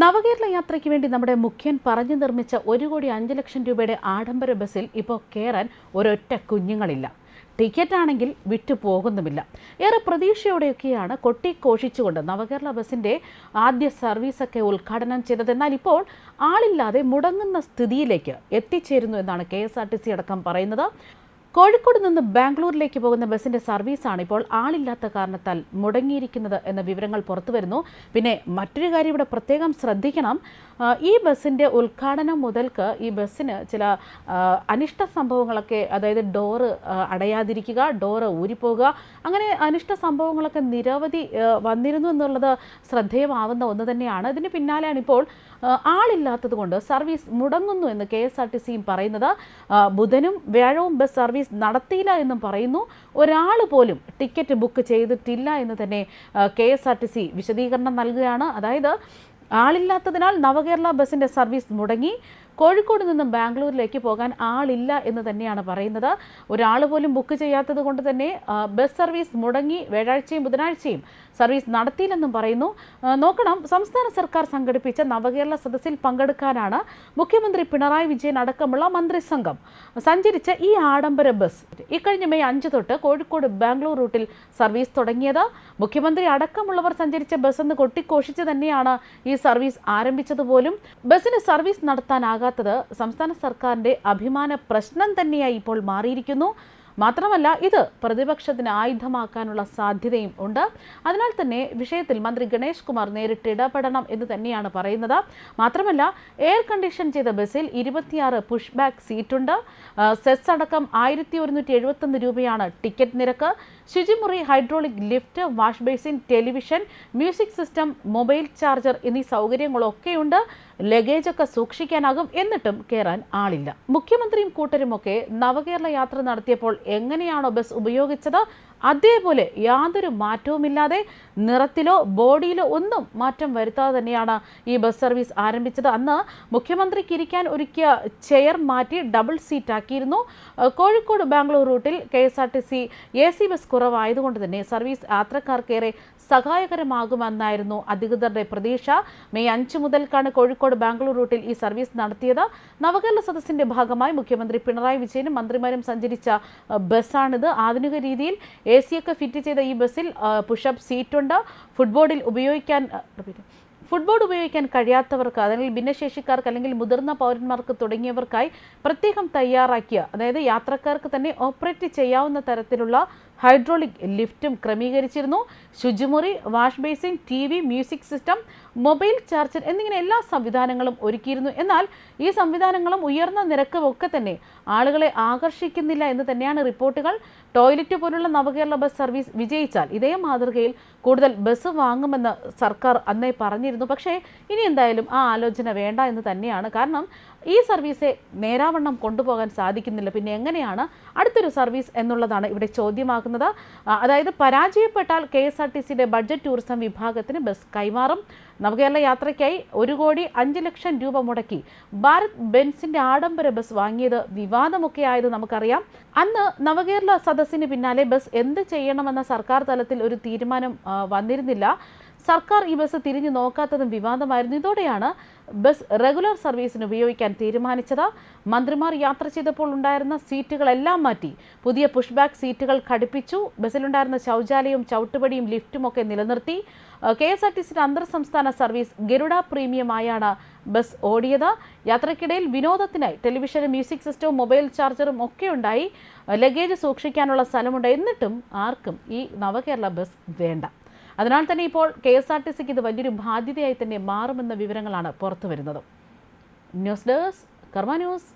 നവകേരള യാത്രയ്ക്ക് വേണ്ടി നമ്മുടെ മുഖ്യൻ പറഞ്ഞു നിർമ്മിച്ച ഒരു കോടി അഞ്ച് ലക്ഷം രൂപയുടെ ആഡംബര ബസ്സിൽ ഇപ്പോൾ കയറാൻ ഒരൊറ്റ കുഞ്ഞുങ്ങളില്ല. ടിക്കറ്റ് ആണെങ്കിൽ വിട്ടു പോകുന്നുമില്ല. ഏറെ പ്രതീക്ഷയോടെയൊക്കെയാണ് കൊട്ടിഘോഷിച്ചുകൊണ്ട് നവകേരള ബസ്സിന്റെ ആദ്യ സർവീസൊക്കെ ഉദ്ഘാടനം ചെയ്തത്. എന്നാൽ ഇപ്പോൾ ആളില്ലാതെ മുടങ്ങുന്ന സ്ഥിതിയിലേക്ക് എത്തിച്ചേരുന്നു എന്നാണ് K S R T C അടക്കം പറയുന്നത്. കോഴിക്കോട് നിന്ന് ബാംഗ്ലൂരിലേക്ക് പോകുന്ന ബസിന്റെ സർവീസാണ് ഇപ്പോൾ ആളില്ലാത്ത കാരണത്താൽ മുടങ്ങിയിരിക്കുന്നത് എന്ന വിവരങ്ങൾ പുറത്തുവരുന്നു. പിന്നെ മറ്റൊരു കാര്യം ഇവിടെ പ്രത്യേകം ശ്രദ്ധിക്കണം. ഈ ബസിന്റെ ഉദ്ഘാടനം മുതൽക്ക് ഈ ബസ്സിന് ചില അനിഷ്ട സംഭവങ്ങളൊക്കെ അതായത് ഡോറ് അടയാതിരിക്കുക ഡോറ് ഊരിപ്പോകുക അങ്ങനെ അനിഷ്ട സംഭവങ്ങളൊക്കെ നിരവധി വന്നിരുന്നു എന്നുള്ളത് ശ്രദ്ധേയമാവുന്ന ഒന്ന് തന്നെയാണ്. ഇതിന് പിന്നാലെയാണ് ഇപ്പോൾ ആളില്ലാത്തത് കൊണ്ട് സർവീസ് മുടങ്ങുന്നു എന്ന് കെ എസ് ആർ ടി സിയും പറയുന്നത്. ബുധനും വ്യാഴവും ബസ് സർവീസ് നടത്തിയില്ല എന്നും പറയുന്നു. ഒരാൾ പോലും ടിക്കറ്റ് ബുക്ക് ചെയ്തിട്ടില്ല എന്ന് തന്നെ K S R T C വിശദീകരണം നൽകുകയാണ്. അതായത് ആളില്ലാത്തതിനാൽ നവകേരള ബസിന്റെ സർവീസ് മുടങ്ങി. കോഴിക്കോട് നിന്നും ബാംഗ്ലൂരിലേക്ക് പോകാൻ ആളില്ല എന്ന് തന്നെയാണ് പറയുന്നത്. ഒരാൾ പോലും ബുക്ക് ചെയ്യാത്തത് കൊണ്ട് തന്നെ ബസ് സർവീസ് മുടങ്ങി വ്യാഴാഴ്ചയും ബുധനാഴ്ചയും സർവീസ് നടത്തിയില്ലെന്നും പറയുന്നു. നോക്കണം സംസ്ഥാന സർക്കാർ സംഘടിപ്പിച്ച നവകേരള സദസ്സിൽ പങ്കെടുക്കാനാണ് മുഖ്യമന്ത്രി പിണറായി വിജയൻ അടക്കമുള്ള മന്ത്രിസംഘം സഞ്ചരിച്ച ഈ ആഡംബര ബസ് ഇക്കഴിഞ്ഞ മെയ് അഞ്ച് തൊട്ട് കോഴിക്കോട് ബാംഗ്ലൂർ റൂട്ടിൽ സർവീസ് തുടങ്ങിയത്. മുഖ്യമന്ത്രി അടക്കമുള്ളവർ സഞ്ചരിച്ച ബസ് എന്ന് കൊട്ടിഘോഷിച്ച് തന്നെയാണ് ഈ സർവീസ് ആരംഭിച്ചതുപോലും ബസ്സിന് സർവീസ് നടത്താനാകാത്തത് സംസ്ഥാന സർക്കാരിന്റെ അഭിമാന പ്രശ്നം തന്നെയായി ഇപ്പോൾ മാറിയിരിക്കുന്നു. മാത്രമല്ല ഇത് പ്രതിപക്ഷത്തിന് ആയുധമാക്കാനുള്ള സാധ്യതയും ഉണ്ട്. അതിനാൽ തന്നെ വിഷയത്തിൽ മന്ത്രി ഗണേഷ് കുമാർ നേരിട്ട് ഇടപെടണം എന്ന് തന്നെയാണ് പറയുന്നത്. മാത്രമല്ല എയർ കണ്ടീഷൻ ചെയ്ത ബസ്സിൽ ഇരുപത്തിയാറ് പുഷ് ബാക്ക് സീറ്റുണ്ട് സെസ് അടക്കം ആയിരത്തി ഒരുന്നൂറ്റി എഴുപത്തൊന്ന് രൂപയാണ് ടിക്കറ്റ് നിരക്ക്. ശുചിമുറി hydraulic lift wash basin television music system mobile charger എന്നീ സൗകര്യങ്ങളൊക്കെയുണ്ട്. ലഗേജൊക്കെ സൂക്ഷിക്കാനാകും എന്നിട്ടും കയറാൻ ആളില്ല. മുഖ്യമന്ത്രിയും കൂട്ടരുമൊക്കെ നവകേരള യാത്ര നടത്തിയപ്പോൾ എങ്ങനെയാണോ ബസ് ഉപയോഗിച്ചത് അതേപോലെ യാതൊരു മാറ്റവുമില്ലാതെ നിറത്തിലോ ബോഡിയിലോ ഒന്നും മാറ്റം വരുത്താതെ തന്നെയാണ് ഈ ബസ് സർവീസ് ആരംഭിച്ചത്. അന്ന് മുഖ്യമന്ത്രിക്ക് ഇരിക്കാൻ ഒരുക്കിയ ചെയർ മാറ്റി ഡബിൾ സീറ്റ് ആക്കിയിരുന്നു കോഴിക്കോട് ബാംഗ്ലൂർ റൂട്ടിൽ K S R T C A C bus കുറവായതുകൊണ്ട് തന്നെ സർവീസ് യാത്രക്കാർക്കേറെ സഹായകരമാകുമെന്നായിരുന്നു അധികൃതരുടെ പ്രതീക്ഷ. മെയ് അഞ്ച് മുതൽക്കാണ് കോഴിക്കോട് ബാംഗ്ലൂർ റൂട്ടിൽ ഈ സർവീസ് നടത്തിയത്. നവകേരള സദസ്സിന്റെ ഭാഗമായി മുഖ്യമന്ത്രി പിണറായി വിജയനും മന്ത്രിമാരും സഞ്ചരിച്ച ബസ്സാണിത്. ആധുനിക രീതിയിൽ എ സിയൊക്കെ ഫിറ്റ് ചെയ്ത ഈ ബസ്സിൽ പുഷപ്പ് സീറ്റുണ്ട് ഫുട്ബോർഡിൽ ഉപയോഗിക്കാൻ ഫുട്ബോർഡ്. ഉപയോഗിക്കാൻ കഴിയാത്തവർക്ക് അല്ലെങ്കിൽ ഭിന്നശേഷിക്കാർക്ക് അല്ലെങ്കിൽ മുതിർന്ന പൗരന്മാർക്ക് തുടങ്ങിയവർക്കായി പ്രത്യേകം തയ്യാറാക്കിയ അതായത് യാത്രക്കാർക്ക് തന്നെ ഓപ്പറേറ്റ് ചെയ്യാവുന്ന തരത്തിലുള്ള ഹൈഡ്രോളിക് ലിഫ്റ്റും ക്രമീകരിച്ചിരുന്നു. ശുചിമുറി wash basin T V music system mobile charger എന്നിങ്ങനെ എല്ലാ സംവിധാനങ്ങളും ഒരുക്കിയിരുന്നു. എന്നാൽ ഈ സംവിധാനങ്ങളും ഉയർന്ന നിരക്കും ഒക്കെ തന്നെ ആളുകളെ ആകർഷിക്കുന്നില്ല എന്ന് തന്നെയാണ് റിപ്പോർട്ടുകൾ. ടോയ്ലറ്റ് പോലുള്ള നവകേരള ബസ് സർവീസ് വിജയിച്ചാൽ ഇതേ മാതൃകയിൽ കൂടുതൽ ബസ് വാങ്ങുമെന്ന് സർക്കാർ അന്നേ പറഞ്ഞിരുന്നു. പക്ഷേ ഇനി എന്തായാലും ആ ആലോചന വേണ്ട എന്ന് തന്നെയാണ്. കാരണം ഈ സർവീസെ നേരാവണ്ണം കൊണ്ടുപോകാൻ സാധിക്കുന്നില്ല. പിന്നെ എങ്ങനെയാണ് അടുത്തൊരു സർവീസ് എന്നുള്ളതാണ് ഇവിടെ ചോദ്യമാക്കുന്നത്. അതായത് പരാജയപ്പെട്ടാൽ കെ എസ് ആർ ടി സിയുടെ ബഡ്ജറ്റ് ടൂറിസം വിഭാഗത്തിന് ബസ് കൈമാറും. നവകേരള യാത്രയ്ക്കായി ഒരു കോടി അഞ്ച് ലക്ഷം രൂപ മുടക്കി ഭാരത് ബെൻസിന്റെ ആഡംബര ബസ് വാങ്ങിയത് വിവാദമൊക്കെ ആയത് നമുക്കറിയാം. അന്ന് നവകേരള സദസ്സിന് പിന്നാലെ ബസ് എന്ത് ചെയ്യണമെന്ന സർക്കാർ തലത്തിൽ ഒരു തീരുമാനം വന്നിരുന്നില്ല. സർക്കാർ ഈ ബസ് തിരിഞ്ഞു നോക്കാത്തതും വിവാദമായിരുന്നു. ഇതോടെയാണ് ബസ് റെഗുലർ സർവീസിന് ഉപയോഗിക്കാൻ തീരുമാനിച്ചത്. മന്ത്രിമാർ യാത്ര ചെയ്തപ്പോൾ ഉണ്ടായിരുന്ന സീറ്റുകളെല്ലാം മാറ്റി. പുതിയ പുഷ് ബാക്ക് സീറ്റുകൾ ഘടിപ്പിച്ചു. ബസ്സിലുണ്ടായിരുന്ന ശൗചാലയവും ചവിട്ടുപടിയും ലിഫ്റ്റും ഒക്കെ നിലനിർത്തി. കെ എസ് ആർ ടി സിയുടെ അന്തർ സംസ്ഥാന സർവീസ് ഗരുഡ പ്രീമിയമായാണ് ബസ് ഓടിയത്. യാത്രക്കിടയിൽ വിനോദത്തിനായി ടെലിവിഷനും മ്യൂസിക് സിസ്റ്റവും മൊബൈൽ ചാർജറും ഒക്കെ ഉണ്ടായി. ലഗേജ് സൂക്ഷിക്കാനുള്ള സ്ഥലമുണ്ട്. എന്നിട്ടും ആർക്കും ഈ നവകേരള ബസ് വേണ്ട. അതിനാൽ തന്നെ ഇപ്പോൾ കെ എസ് ആർ ടി സിക്ക് ഇത് വലിയൊരു ബാധ്യതയായി തന്നെ മാറുമെന്ന വിവരങ്ങളാണ് പുറത്തു വരുന്നത് ന്യൂസ് ഡെസ്ക് കർമ്മ ന്യൂസ്.